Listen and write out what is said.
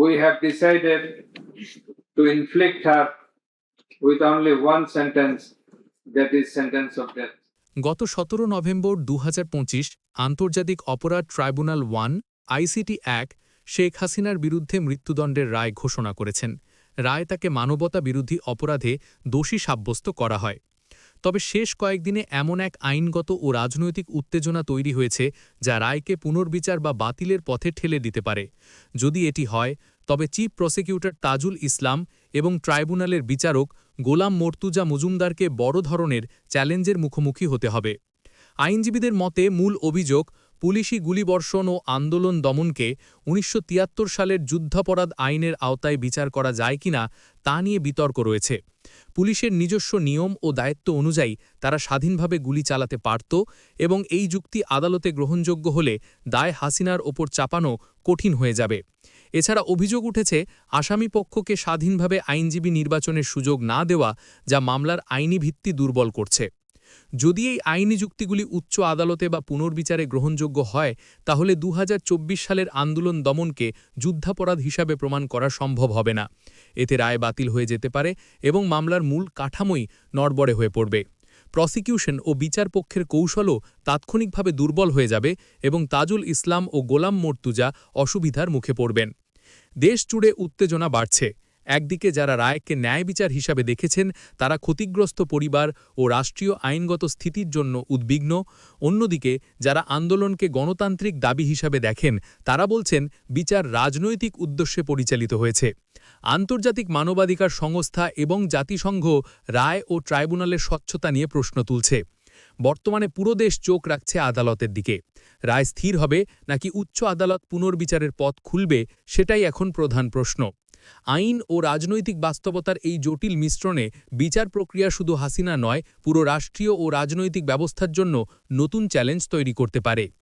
we have decided to inflict her with only one sentence, that is sentence of death. গত সতেরো November দু হাজার পঁচিশ আন্তর্জাতিক অপরাধ ট্রাইব্যুনাল ওয়ান আইসিটি এক শেখ হাসিনার বিরুদ্ধে মৃত্যুদণ্ডের রায় ঘোষণা করেছেন রায় তাকে মানবতা বিরোধী অপরাধে দোষী সাব্যস্ত করা হয় তবে শেষ কয়েকদিনে এমন এক আইনগত ও রাজনৈতিক উত্তেজনা তৈরি হয়েছে যা রায়কে পুনর্বিচার বা বাতিলের পথে ঠেলে দিতে পারে। যদি এটি হয়, তবে চিফ প্রসিকিউটর তাজুল ইসলাম এবং ট্রাইব্যুনালের বিচারক গোলাম মর্তুজা মজুমদারকে বড় ধরনের চ্যালেঞ্জের মুখোমুখি হতে হবে। আইনজীবীদের মতে, মূল অভিযোগ পুলিশি গুলিবর্ষণ ও আন্দোলন দমনকে উনিশশো তিয়াত্তর সালের যুদ্ধাপরাধ আইনের আওতায় বিচার করা যায় কিনা তা নিয়ে বিতর্ক রয়েছে। পুলিশের নিজস্ব নিয়ম ও দায়িত্ব অনুযায়ী তারা স্বাধীনভাবে গুলি চালাতে পারত এবং এই যুক্তি আদালতে গ্রহণযোগ্য হলে দায় হাসিনার ওপর চাপানো কঠিন হয়ে যাবে। এছাড়া অভিযোগ উঠেছে, আসামি পক্ষকে স্বাধীনভাবে আইনজীবী নির্বাচনের সুযোগ না দেওয়া যা মামলার আইনি ভিত্তি দুর্বল করছে। যদি এই আইনি যুক্তিগুলি উচ্চ আদালতে বা পুনর্বিচারে গ্রহণযোগ্য হয়, তাহলে দু হাজার চব্বিশ সালের আন্দোলন দমনকে যুদ্ধাপরাধ হিসাবে প্রমাণ করা সম্ভব হবে না। এতে রায় বাতিল হয়ে যেতে পারে এবং মামলার মূল কাঠামোই নড়বড়ে হয়ে পড়বে। প্রসিকিউশন ও বিচার পক্ষের কৌশলও তাৎক্ষণিকভাবে দুর্বল হয়ে যাবে এবং তাজুল ইসলাম ও গোলাম মর্তুজা অসুবিধার মুখে পড়বেন। দেশ জুড়ে উত্তেজনা বাড়ছে। একদিকে যারা রায়কে ন্যায় বিচার হিসাবে দেখেছেন, তারা ক্ষতিগ্রস্ত পরিবার ও রাষ্ট্রীয় আইনগত স্থিতির জন্য উদ্বিগ্ন। অন্যদিকে যারা আন্দোলনকে গণতান্ত্রিক দাবি হিসাবে দেখেন, তারা বলছেন বিচার রাজনৈতিক উদ্দেশ্যে পরিচালিত হয়েছে। আন্তর্জাতিক মানবাধিকার সংস্থা এবং জাতিসংঘ রায় ও ট্রাইব্যুনালের স্বচ্ছতা নিয়ে প্রশ্ন তুলছে। বর্তমানে পুরো দেশ চোখ রাখছে আদালতের দিকে। রায় স্থির হবে নাকি উচ্চ আদালত পুনর্বিচারের পথ খুলবে, সেটাই এখন প্রধান প্রশ্ন। আইন ও রাজনৈতিক বাস্তবতার এই জটিল মিশ্রণে বিচার প্রক্রিয়া শুধু হাসিনা নয়, পুরো রাষ্ট্রীয় ও রাজনৈতিক ব্যবস্থার জন্য নতুন চ্যালেঞ্জ তৈরি করতে পারে।